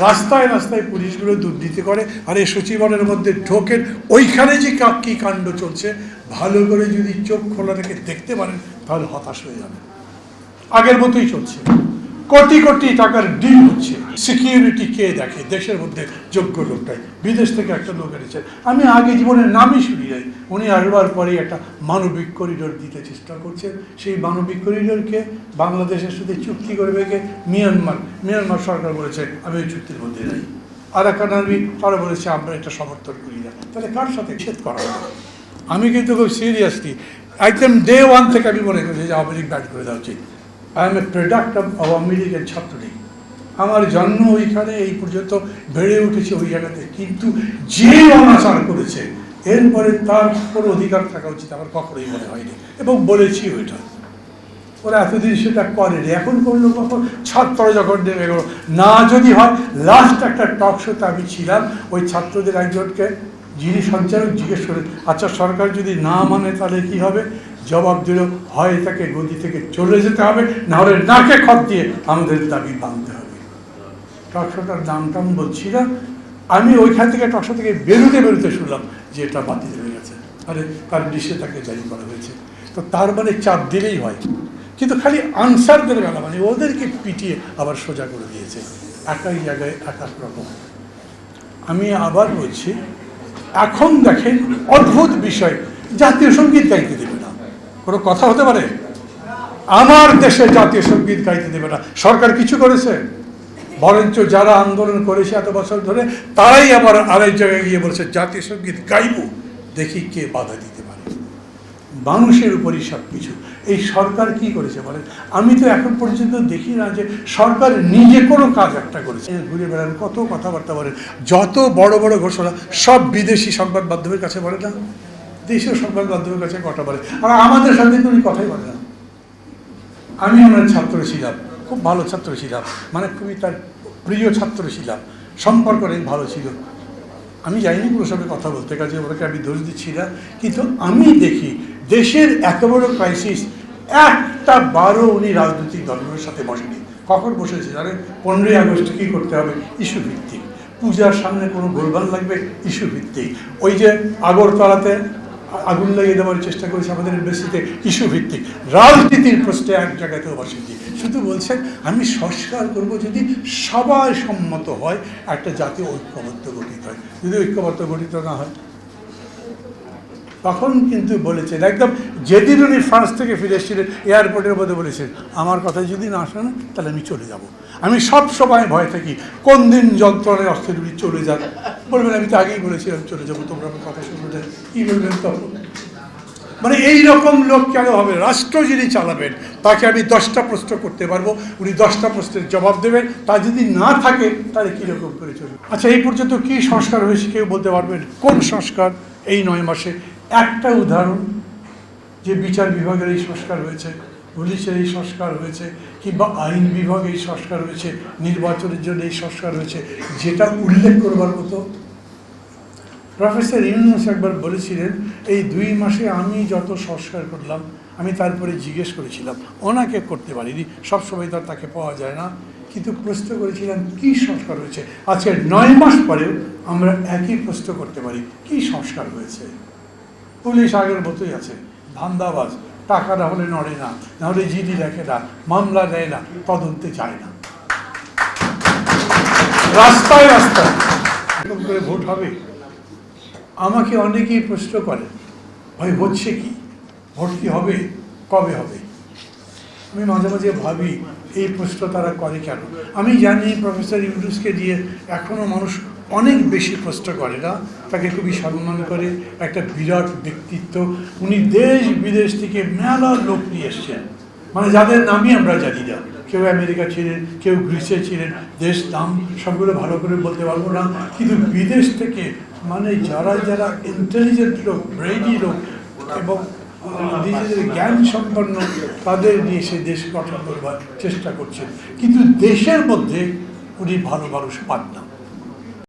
রাস্তায় রাস্তায় পুলিশগুলো দুর্নীতি করে, আর এই সচিবালয়ের মধ্যে ঢোকেন, ওইখানে যে কা- কি কাণ্ড চলছে, ভালো করে যদি চোখ খোলা রেখে দেখতে পারেন, তাহলে হতাশ হয়ে যাবে আগের মতোই চলছে। কোটি কোটি টাকার ডিল হচ্ছে। সিকিউরিটি কে দেখে, দেশের মধ্যে যোগ্য লোকটাই বিদেশ থেকে একটা লোক এনেছে। আমি আগে জীবনে নামই শুনি নাই। উনি আসবার পরেই একটা মানবিক করিডোর দিতে চেষ্টা করছেন। সেই মানবিক করিডোরকে বাংলাদেশের সাথে চুক্তি করবে কে মিয়ানমার মিয়ানমার সরকার বলেছে, আমি ওই চুক্তির মধ্যে নাই। আরাকান আর্মি তারা বলেছে, আমরা এটা সমর্থন করি না। তাহলে কার সাথে নিষেধ করা আমি কিন্তু খুব সিরিয়াসলি একদম ডে ওয়ান থেকে আমি মনে করি যে আওয়ামী লীগ ব্যাট করে দেওয়া উচিত। I am a product of Awami লীগের ছাত্রলীগ আমার জন্ম ওইখানে, এই পর্যন্ত বেড়ে উঠেছে ওই জায়গাতে। কিন্তু যে অনাচার করেছে, এরপরে তার কোনো অধিকার থাকা উচিত আমার কখনোই মনে হয়নি। এবং বলেছি ওইটা। ওরা এতদিন সেটা করেনি। এখন করল কখন ছাত্র যখন নেমে গেল। না যদি হয় লাস্ট একটা টক শোতে আমি ছিলাম, ওই ছাত্রদের একজনকে যিনি সঞ্চালক জিজ্ঞেস করেন আচ্ছা সরকার যদি না মানে তাহলে কি হবে? জবাব দিল, হয়, তাকে গদি থেকে চলে যেতে হবে না হলে নাকে খত দিয়ে আমাদের দাবি মানতে হবে। টকশোটার নাম টাম বলছি না। আমি ওইখান থেকে টকশো থেকে বেরোতে বেরোতে শুনলাম যে এটা বাতিল হয়ে গেছে। আরে, তার নিষেধাজ্ঞা জারি করা হয়েছে। তো তার মানে চাপ দিলেই হয়। কিন্তু খালি আনসারদের বেলা মানে ওদেরকে পিটিয়ে আবার সোজা করে দিয়েছে। একাই জায়গায় এক এক রকম। আমি আবার বলছি এখন দেখেন অদ্ভুত বিষয়। জাতীয় সংগীত গাইতে দেবে না। কোনো কথা হতে পারে? আমার দেশে জাতীয় সংগীত গাইতে দেবে না। সরকার কিছু করেছে? বরঞ্চ যারা আন্দোলন করেছে এত বছর ধরে, তারাই আবার আরেক জায়গায় গিয়ে বলছে, জাতীয় সংগীত গাইব, দেখি কে বাধা দিতে মানুষের উপরই সব কিছু। এই সরকার কি করেছে বলেন? আমি তো এখন পর্যন্ত দেখি না যে সরকার নিজে কোনো কাজ একটা করেছে। ঘুরে বেড়ান, কত কথাবার্তা বলেন। যত বড় বড় ঘোষণা, সব বিদেশি সংবাদ মাধ্যমের কাছে বলে না? দেশীয় সংবাদ মাধ্যমের কাছে কথা বলে? আর আমাদের সঙ্গে তো উনি কথাই বলে না। আমি ওনার ছাত্র ছিলাম, খুব ভালো ছাত্র ছিলাম। মানে খুবই তার প্রিয় ছাত্র ছিলাম। সম্পর্ক অনেক ভালো ছিল। আমি যাইনি কোনো সঙ্গে কথা বলতে, কাজে ওনাকে আমি দোষ দিচ্ছি না। কিন্তু আমি দেখি দেশের এত বড় ক্রাইসিস একটা বারো উনি রাজনৈতিক দলগুলোর সাথে বসেনি কখন বসেছে জানেন? পনেরোই আগস্ট কী করতে হবে? ইস্যু ভিত্তিক। পূজার সামনে কোনো গোলবাল লাগবে? ইস্যু ভিত্তিক। ওই যে আগরতলাতে আগুন লাগিয়ে দেওয়ার চেষ্টা করেছে আমাদের এমবেসিতে ইস্যু ভিত্তিক। রাজনীতির প্রশ্নে এক জায়গাতেও বসেছি শুধু বলছেন, আমি সংস্কার করব যদি সবাই সম্মত হয়, একটা জাতীয় ঐক্যবদ্ধ গঠিত হয়। যদি ঐক্যবদ্ধ গঠিত না হয় তখন কিন্তু বলেছেন, একদম যেদিন উনি ফ্রান্স থেকে ফিরে এসেছিলেন, এয়ারপোর্টের মধ্যে বলেছেন, আমার কথা যদি না শোনেন, তাহলে আমি চলে যাব। আমি সব সময় ভয় থাকি, কোন দিন যন্ত্রণায় অস্থির উনি চলে যান। বলবেন, আমি তো আগেই বলেছিলাম চলে যাব, তোমরা আমার কথা শুনবে কী বলবেন তখন? মানে এই রকম লোক কেন হবে? রাষ্ট্র যিনি চালাবেন, তাকে আমি দশটা প্রশ্ন করতে পারব, উনি দশটা প্রশ্নের জবাব দেবেন, তা যদি না থাকে, তাহলে কীরকম করে চলবে? আচ্ছা এই পর্যন্ত কী সংস্কার হয়েছে, কেউ বলতে পারবেন? কোন সংস্কার এই নয় মাসে? একটা উদাহরণ যে বিচার বিভাগের এই সংস্কার হয়েছে, পুলিশের এই সংস্কার হয়েছে, কিংবা আইন বিভাগে এই সংস্কার হয়েছে, নির্বাচনের জন্য এই সংস্কার হয়েছে, যেটা উল্লেখ করবার মতো। প্রফেসর ইউনুস একবার বলেছিলেন, এই দুই মাসে আমি যত সংস্কার করলাম, আমি তারপরে জিজ্ঞেস করেছিলাম। ওনাকে করতে পারিনি, সবসময় তো তাকে পাওয়া যায় না। কিন্তু প্রশ্ন করেছিলাম কি সংস্কার হয়েছে? আজকে নয় মাস পরেও আমরা একই প্রশ্ন করতে পারি, কি সংস্কার হয়েছে? পুলিশ আগের মতোই আছে। ধান্দাবাজ, টাকা না হলে নড়ে না নাহলে জিডি লেখে না, মামলা দেয় না, তদন্তে যায় না। রাস্তায় রাস্তায়। এরকম করে ভোট হবে? আমাকে অনেকেই প্রশ্ন করে, ভাই, হচ্ছে কি? ভোট কি হবে? কবে হবে? আমি মাঝে মাঝে ভাবি, এই প্রশ্ন তারা করে কেন? আমি জানি প্রফেসর ইউনুসকে দিয়ে এখনও মানুষ অনেক বেশি প্রশ্ন করে না, তাকে খুবই সম্মান করে, একটা বিরাট ব্যক্তিত্ব। উনি দেশ বিদেশ থেকে মেলা লোক নিয়ে এসছেন। মানে যাদের নামই আমরা জানি না। কেউ আমেরিকা ছিলেন, কেউ গ্রিসে ছিলেন, দেশ নাম সবগুলো ভালো করে বলতে পারব না। কিন্তু বিদেশ থেকে মানে যারা যারা ইন্টেলিজেন্ট লোক ব্রেইনি লোক এবং নিজেদের জ্ঞান সম্পন্ন, তাদের নিয়ে সে দেশ গঠন করবার চেষ্টা করছেন। কিন্তু দেশের মধ্যে উনি ভালো মানুষ পান না।